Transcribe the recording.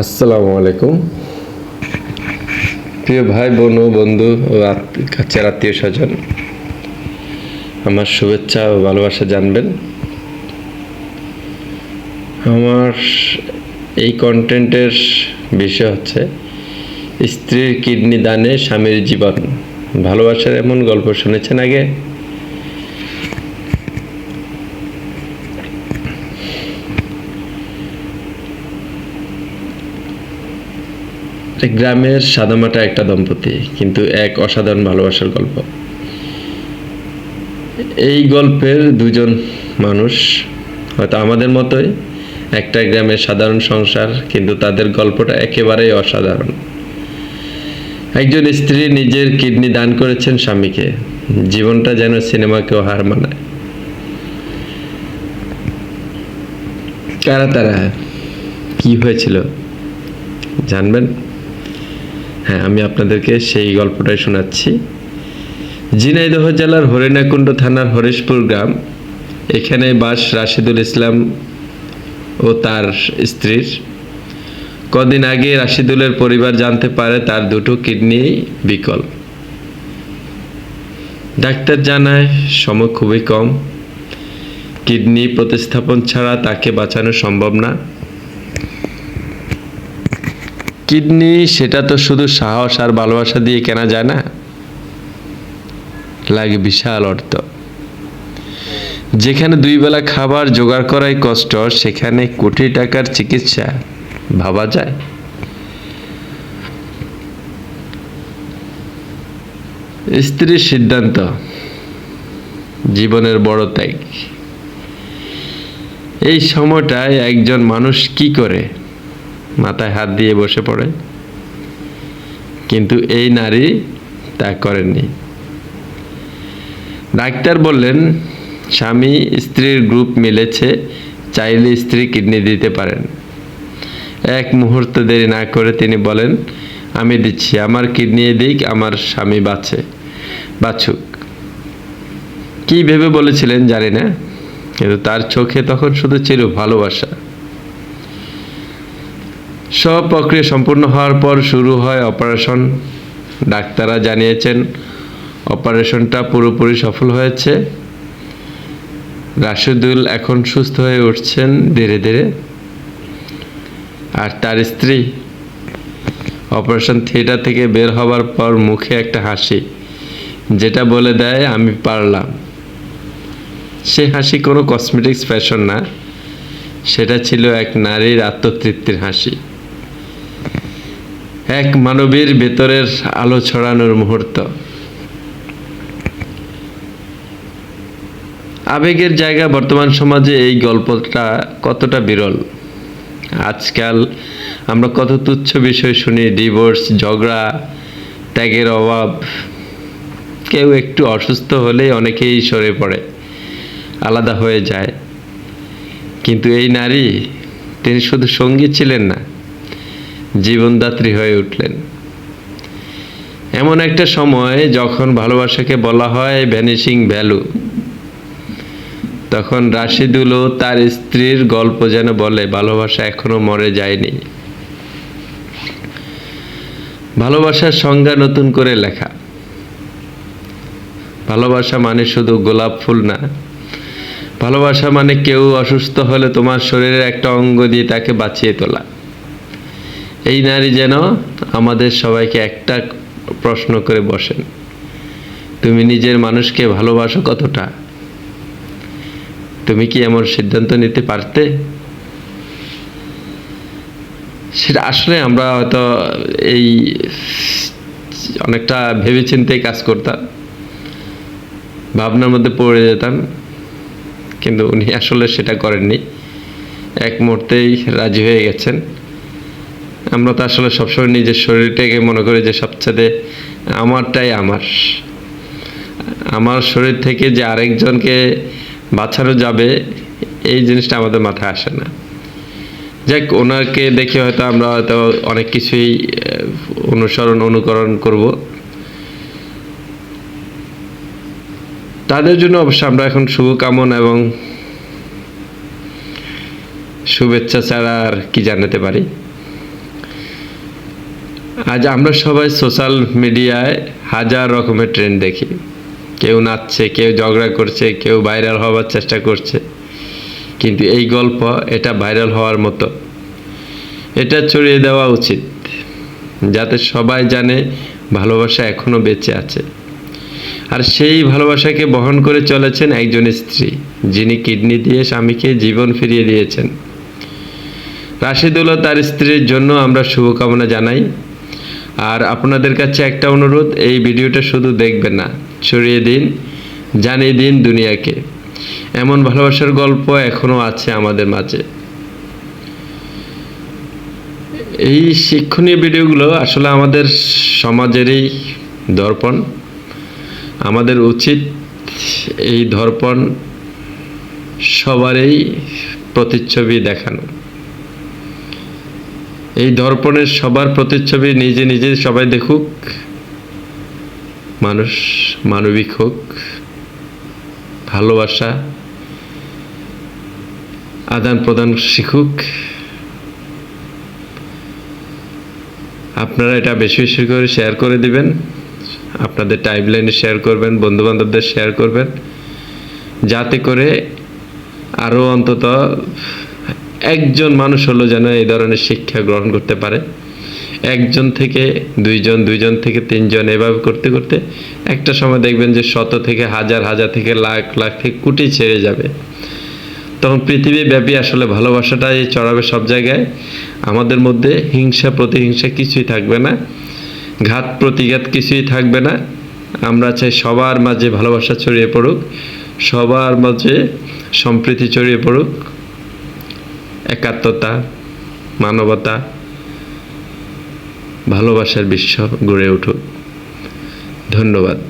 আসসালামু আলাইকুম। প্রিয় ভাই, বোন ও বন্ধু ও কাছের আত্মীয় স্বজন আমার শুভেচ্ছা ও ভালোবাসা জানবেন। আমার এই কন্টেন্টের বিষয় হচ্ছে, স্ত্রীর কিডনি দানে স্বামীর জীবন। ভালোবাসার এমন গল্প শুনেছেন আগে? গ্রামের সাদামাটা একটা দম্পতি, কিন্তু এক অসাধারণ ভালোবাসার গল্প। এই গল্পের দুজন মানুষ হয়তো আমাদের মতোই একটা গ্রামের সাধারণ সংসার, কিন্তু তাদের গল্পটা একেবারেই অসাধারণ। একজন স্ত্রী নিজের কিডনি দান করেছেন স্বামীকে। জীবনটা যেন সিনেমাকেও হার মানায়। কারা তারা? কি হয়েছিল? জানবেন? হ্যাঁ আমি আপনাদেরকে সেই গল্পটাই শোনাচ্ছি। ঝিনাইদহ জেলার হরিণাকুণ্ড থানার হরিশপুর গ্রাম। এখানে বাস রাশিদুল ইসলাম ও তার স্ত্রীর। কদিন আগে রাশিদুলের পরিবার জানতে পারে তার দুটো কিডনি বিকল। ডাক্তার জানায় সময় খুবই কম। কিডনি প্রতিস্থাপন ছাড়া তাকে বাঁচানো সম্ভব না। কিডনি, সেটা তো শুধু সাহস আর ভালোবাসা দিয়ে কেনা যায় না। লাগে বিশাল অর্থ। যেখানে দুই বেলা খাবার জোগাড় করাই কষ্ট, সেখানে কোটি টাকার চিকিৎসা, ভাবা যায়। স্ত্রীর সিদ্ধান্ত, জীবনের বড় ত্যাগ। এই সময়টায় একজন মানুষ কি করে? মাথায় হাত দিয়ে বসে পড়ে। কিন্তু এই নারী তা করেননি। ডাক্তার বললেন, স্বামী স্ত্রীর গ্রুপ মিলেছে, চাইলে স্ত্রী কিডনি দিতে পারেন। এক মুহূর্ত দেরি না করে তিনি বলেন, আমি দিচ্ছি, আমার কিডনি দিক, আমার স্বামী বাঁচে বাছুক কি ভেবে বলেছিলেন জানি না, কিন্তু তার চোখে তখন শুধু ছিল ভালোবাসা। সব প্রক্রিয়া সম্পূর্ণ হওয়ার পর শুরু হয় অপারেশন। ডাক্তাররা জানিয়েছেন, অপারেশনটা পুরোপুরি সফল হয়েছে। রাশেদুল এখন সুস্থ হয়ে উঠছেন ধীরে ধীরে। আর তার স্ত্রী, অপারেশন থিয়েটার থেকে বের হবার পর মুখে একটা হাসি, যেটা বলে দেয়, আমি পারলাম। সে হাসি কোনো কসমেটিক্স ফ্যাশন না, সেটা ছিল এক নারীর আত্মতৃপ্তির হাসি। এক মানবীর ভেতরের আলো ছড়ানোর মুহূর্ত। আবেগের জায়গা বর্তমান সমাজে এই গল্পটা কতটা বিরল। আজকাল আমরা কত তুচ্ছ বিষয় শুনি, ডিভোর্স, ঝগড়া, ত্যাগের অভাব। কেউ একটু অসুস্থ হলেই অনেকেই সরে পড়ে, আলাদা হয়ে যায়। কিন্তু এই নারী, তিনি শুধু সঙ্গী ছিলেন না জীবনদাত্রী হয়ে উঠলেন। এমন একটা সময় যখন ভালোবাসাকে বলা হয় ভ্যানিশিং ভ্যালু তখন রাশিদুলও তার স্ত্রীর গল্প যেন বলে, ভালোবাসা এখনও মরে যায়নি। ভালোবাসার সংজ্ঞা নতুন করে লেখা। ভালোবাসা মানে শুধু গোলাপ ফুল না, ভালোবাসা মানে কেউ অসুস্থ হলে তোমার শরীরের একটা অঙ্গ দিয়ে তাকে বাঁচিয়ে তোলা। এই নারী যেন আমাদের সবাইকে একটা প্রশ্ন করে বসেন। তুমি নিজের মানুষকে ভালোবাসো কতটা? তুমি কি এমন সিদ্ধান্ত নিতে পারতে? সেটা আসলে আমরা হয়তো এই অনেকটা ভেবেচিন্তে কাজ করতাম। ভাবনার মধ্যে পড়ে যেতাম। কিন্তু উনি আসলে সেটা করেননি। এক মুহূর্তেই রাজি হয়ে গেছেন। আমরা তো আসলে সবসময় নিজের শরীরটাকে মনে করি যে সবচেয়ে আমারটাই আমার। আমার শরীর থেকে যে আরেকজনকে বাঁচানো যাবে, এই জিনিসটা আমাদের মাথায় আসে না। যাক, ওনাকে দেখে হয়তো আমরা হয়তো অনেক কিছুই অনুসরণ, অনুকরণ করব। তাদের জন্য অবশ্য আমরা এখন শুভকামনা এবং শুভেচ্ছা ছাড়া আর কি জানাতে পারি। আজ আমরা সবাই সোশ্যাল মিডিয়ায় হাজার রকমের ট্রেন্ড দেখি। কেউ নাচছে, কেউ ঝগড়া করছে, কেউ ভাইরাল হওয়ার চেষ্টা করছে। কিন্তু এই গল্প এটা ভাইরাল হওয়ার মতো। এটা ছড়িয়ে দেওয়া উচিত, যাতে সবাই জানে ভালোবাসা এখনও বেঁচে আছে। আর সেই ভালোবাসাকে বহন করে চলেছেন একজন স্ত্রী, যিনি কিডনি দিয়ে স্বামীকে জীবন ফিরিয়ে দিয়েছেন। রাশিদুল্লাহ তার স্ত্রীর জন্য আমরা শুভকামনা জানাই। আর আপনাদের কাছে একটা অনুরোধ, এই ভিডিওটা শুধু দেখবেন না, ছড়িয়ে দিন, জানিয়ে দিন দুনিয়াকে। এমন ভালোবাসার গল্প এখনও আছে আমাদের মাঝে। এই শিক্ষণীয় ভিডিওগুলো আসলে আমাদের সমাজেরই দর্পণ। আমাদের উচিত এই দর্পণ সবারই প্রতিচ্ছবি দেখানো। এই দর্পণের সবার প্রতিচ্ছবি নিজে নিজে সবাই দেখুক, মানুষ মানবিক হোক, ভালোবাসা, আদান প্রদান শিখুক। আপনারা এটা বেশি বেশি করে শেয়ার করে দিবেন, আপনাদের টাইম লাইনে শেয়ার করবেন বন্ধু বান্ধবদের শেয়ার করবেন, যাতে করে আরও অন্তত একজন মানুষ হলো যেন এই ধরনের শিক্ষা গ্রহণ করতে পারে। একজন থেকে দুইজন দুইজন থেকে তিনজন এভাবে করতে করতে একটা সময় দেখবেন যে শত থেকে হাজার হাজার থেকে লাখ লাখ থেকে কোটি ছেড়ে যাবে। তখন পৃথিবী ব্যাপী আসলে ভালোবাসাটাই চড়াবে সব জায়গায়। আমাদের মধ্যে হিংসা, প্রতিহিংসা কিছুই থাকবে না। ঘাত, প্রতিঘাত কিছুই থাকবে না। আমরা চাই সবার মাঝে ভালোবাসা ছড়িয়ে পড়ুক, সবার মাঝে সম্প্রীতি ছড়িয়ে পড়ুক। একাত্মতা মানবতা ভালোবাসার বিশ্ব গড়ে উঠুক। ধন্যবাদ।